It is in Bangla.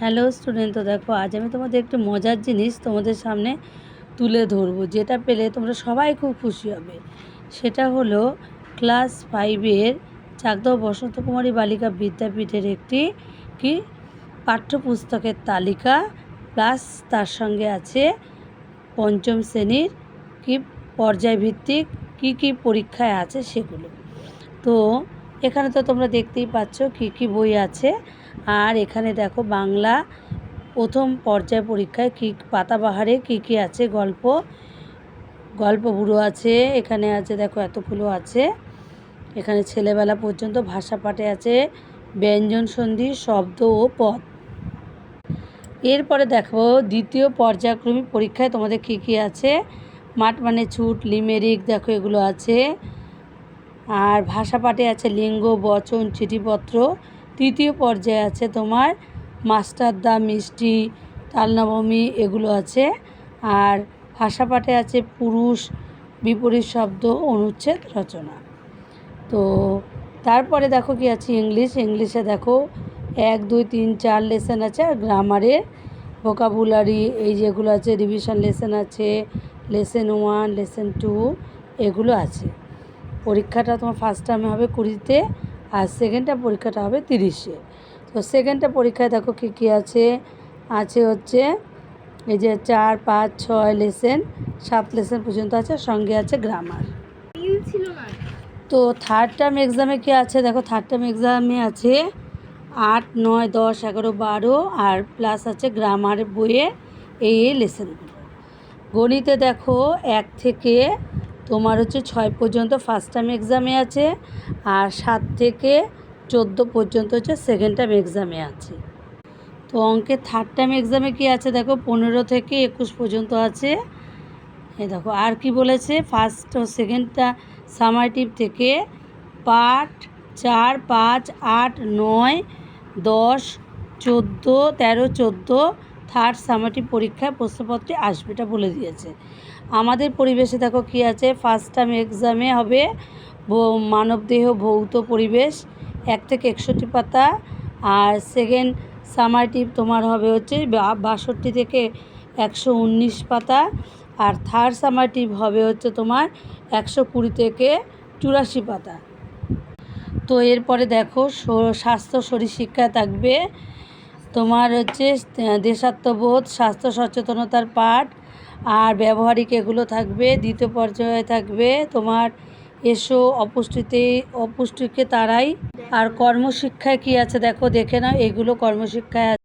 হ্যালো স্টুডেন্ট তো দেখো, আজ আমি তোমাদের একটু মজার জিনিস তোমাদের সামনে তুলে ধরবো, যেটা পেলে তোমরা সবাই খুব খুশি হবে। সেটা হলো ক্লাস ফাইভের চাকদহ বসন্ত কুমারী বালিকা বিদ্যাপীঠের একটি কি? পাঠ্যপুস্তকের তালিকা প্লাস তার সঙ্গে আছে পঞ্চম শ্রেণির কি পর্যায়ভিত্তিক কি কি পরীক্ষায় আছে সেগুলো। তো এখানে তো তোমরা দেখতেই পাচ্ছ কি কি বই আছে। আর এখানে দেখো বাংলা প্রথম পর্যায় পরীক্ষায় কী, পাতাবাহারে কী কী আছে গল্প। গল্প বুড়ো আছে, এখানে আছে দেখো এতগুলো আছে। এখানে ছেলেবেলা পর্যন্ত ভাষা পাঠে আছে, ব্যঞ্জন, সন্ধি, শব্দ ও পদ। এরপরে দেখো দ্বিতীয় পর্যায়ক্রমিক পরীক্ষায় তোমাদের কী কী আছে? মাঠ মানে ছুট, লিমেরিক, দেখো এগুলো আছে। আর ভাষা পাঠে আছে লিঙ্গ, বচন, চিঠিপত্র। তৃতীয় পর্যায়ে আছে তোমার মাস্টারদা মিষ্টি, তালনবমী, এগুলো আছে। আর ভাষা পাঠে আছে পুরুষ, বিপরীত শব্দ, অনুচ্ছেদ, রচনা। তো তারপরে দেখো কি আছে ইংলিশ। ইংলিশে দেখো এক, দুই, তিন, চার লেসন আছে আর গ্রামারের ভোকাবুলারি, এই যেগুলো আছে, রিভিশন লেসন আছে, লেসন ওয়ান, লেসন টু, এগুলো আছে। পরীক্ষাটা তোমার ফার্স্ট টাইমে হবে কুড়িতে আর সেকেন্ডটা পরীক্ষাটা হবে তিরিশে। তো সেকেন্ডটা পরীক্ষায় দেখো কী কী আছে? আছে হচ্ছে এই যে চার পাঁচ ছয় লেসেন সাত লেসেন পর্যন্ত আছে সঙ্গে আছে গ্রামার তো থার্ড টার্ম এক্সামে কী আছে? দেখো থার্ড টার্ম এক্সামে আছে আট নয় দশ এগারো বারো আর প্লাস আছে গ্রামার বইয়ে এই এই লেসেনগুলো গণিতে দেখো এক থেকে তোমার হচ্ছে ছয় পর্যন্ত ফার্স্ট টার্ম এক্সামে আছে আর সাত থেকে চোদ্দ পর্যন্ত হচ্ছে সেকেন্ড টার্ম এক্সামে আছে। তো অঙ্কের থার্ড টার্ম এক্সামে কি আছে দেখো? পনেরো থেকে একুশ পর্যন্ত আছে। এ দেখো, আর কি বলেছে? ফার্স্ট ও সেকেন্ডটা সামারটিভ থেকে পাঠ চার, পাঁচ, আট, নয়, দশ, চোদ্দ, তেরো, চোদ্দ থার্ড সামারটিভ পরীক্ষায় প্রশ্নপত্রে আসবে এটা বলে দিয়েছে। আমাদের পরিবেশে দেখো কি আছে ফার্স্ট টার্ম এক্সামে হবে মানবদেহ ভৌত পরিবেশ, এক থেকে একষট্টি পাতা। আর সেকেন্ড সামারটিভ তোমার হবে হচ্ছে বাষট্টি থেকে একশো উনিশ পাতা। আর থার্ড সামারটিভ হবে হচ্ছে তোমার একশো কুড়ি থেকে চুরাশি পাতা। তো এরপরে দেখো স্বাস্থ্য শরীর শিক্ষা থাকবে। তোমার হচ্ছে দেশাত্মবোধ, স্বাস্থ্য সচেতনতার পাঠ আর ব্যবহারিক এগুলো থাকবে, দ্বিতীয় পর্যায়ে থাকবে তোমার এসো, অপুষ্টিতে, অপুষ্টিকে তারাই আর কর্মশিক্ষায় কি আছে দেখো, দেখে নাও, এগুলো কর্মশিক্ষায়